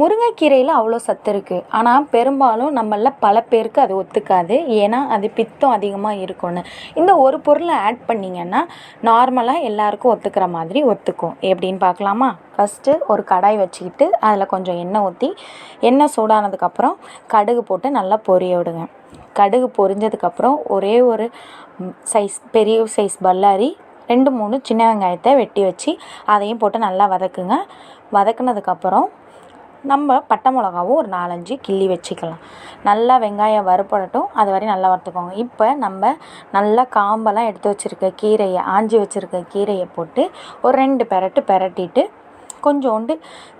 முருங்கைக்கீரையில் அவ்வளோ சத்து இருக்குது ஆனால் பெரும்பாலும் நம்மள பல பேருக்கு அது ஒத்துக்காது. ஏன்னா அது பித்தம் அதிகமாக இருக்கும்னு. இந்த ஒரு பொருளை ஆட் பண்ணிங்கன்னா நார்மலாக எல்லாருக்கும் ஒத்துக்கிற மாதிரி ஒத்துக்கும். எப்படின்னு பார்க்கலாமா? ஃபஸ்ட்டு ஒரு கடாய் வச்சுக்கிட்டு அதில் கொஞ்சம் எண்ணெய் ஊற்றி எண்ணெய் சூடானதுக்கப்புறம் கடுகு போட்டு நல்லா பொரிய விடுங்க. கடுகு பொரிஞ்சதுக்கப்புறம் ஒரே ஒரு சைஸ் பெரிய சைஸ் பல்லாரி ரெண்டு மூணு சின்ன வெங்காயத்தை வெட்டி வச்சு அதையும் போட்டு நல்லா வதக்குங்க. வதக்குனதுக்கப்புறம் நம்ம பட்டை மிளகாவும் ஒரு நாலஞ்சு கிள்ளி வச்சுக்கலாம். நல்லா வெங்காயம் வறுப்படட்டும் அது வரையும் நல்லா வறுத்துக்கோங்க. இப்போ நம்ம நல்லா காம்பெல்லாம் எடுத்து வச்சுருக்க கீரையை ஆஞ்சி வச்சுருக்க கீரையை போட்டு ஒரு ரெண்டு பெரட்டு பெரட்டிட்டு கொஞ்சோண்டு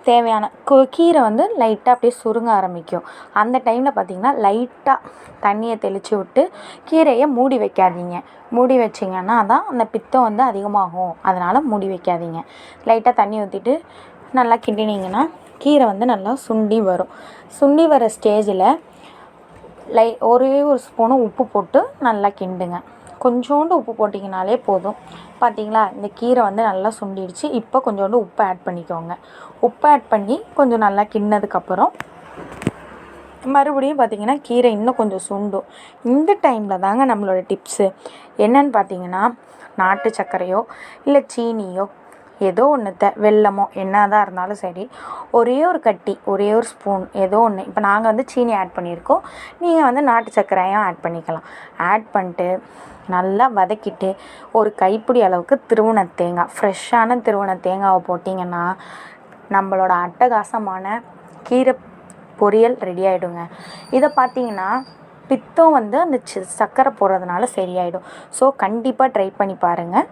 தேவையான கு கீரை வந்து லைட்டாக அப்படியே சுருங்க ஆரம்பிக்கும். அந்த டைமில் பார்த்திங்கன்னா லைட்டாக தண்ணியை தெளித்து விட்டு கீரையை மூடி வைக்காதீங்க. மூடி வச்சிங்கன்னா தான் அந்த பித்தம் வந்து அதிகமாகும். அதனால் மூடி வைக்காதீங்க. லைட்டாக தண்ணி ஊற்றிட்டு நல்லா கிண்டினீங்கன்னா கீரை வந்து நல்லா சுண்டி வரும். சுண்டி வர ஸ்டேஜில் லை ஒரே ஒரு ஸ்பூனு உப்பு போட்டு நல்லா கிண்டுங்க. கொஞ்சோண்டு உப்பு போட்டிங்கனாலே போதும். பார்த்தீங்களா இந்த கீரை வந்து நல்லா சுண்டிடுச்சு. இப்போ கொஞ்சோண்டு உப்பு ஆட் பண்ணிக்கோங்க. உப்பு ஆட் பண்ணி கொஞ்சம் நல்லா கிண்ணதுக்கப்புறம் மறுபடியும் பார்த்திங்கன்னா கீரை இன்னும் கொஞ்சம் சுண்டும். இந்த டைமில் தாங்க நம்மளோட டிப்ஸு என்னன்னு பார்த்தீங்கன்னா நாட்டு சர்க்கரையோ இல்லை சீனியோ ஏதோ ஒன்றுத்த வெல்லமோ என்ன தான் இருந்தாலும் சரி ஒரே ஒரு கட்டி ஒரே ஒரு ஸ்பூன் ஏதோ ஒன்று இப்போ நாங்கள் வந்து சீனி ஆட் பண்ணியிருக்கோம். நீங்கள் வந்து நாட்டு சர்க்கரையும் ஆட் பண்ணிக்கலாம். ஆட் பண்ணிட்டு நல்லா வதக்கிட்டு ஒரு கைப்பிடி அளவுக்கு திருவண தேங்காய் ஃப்ரெஷ்ஷான திருவண தேங்காவை போட்டிங்கன்னா நம்மளோட அட்டகாசமான கீரை பொரியல் ரெடி ஆகிடுங்க இதை பார்த்தீங்கன்னா பித்தம் வந்து அந்த சி சர்க்கரை போடுறதுனால சரியாயிடும். ஸோ கண்டிப்பாக ட்ரை பண்ணி பாருங்கள்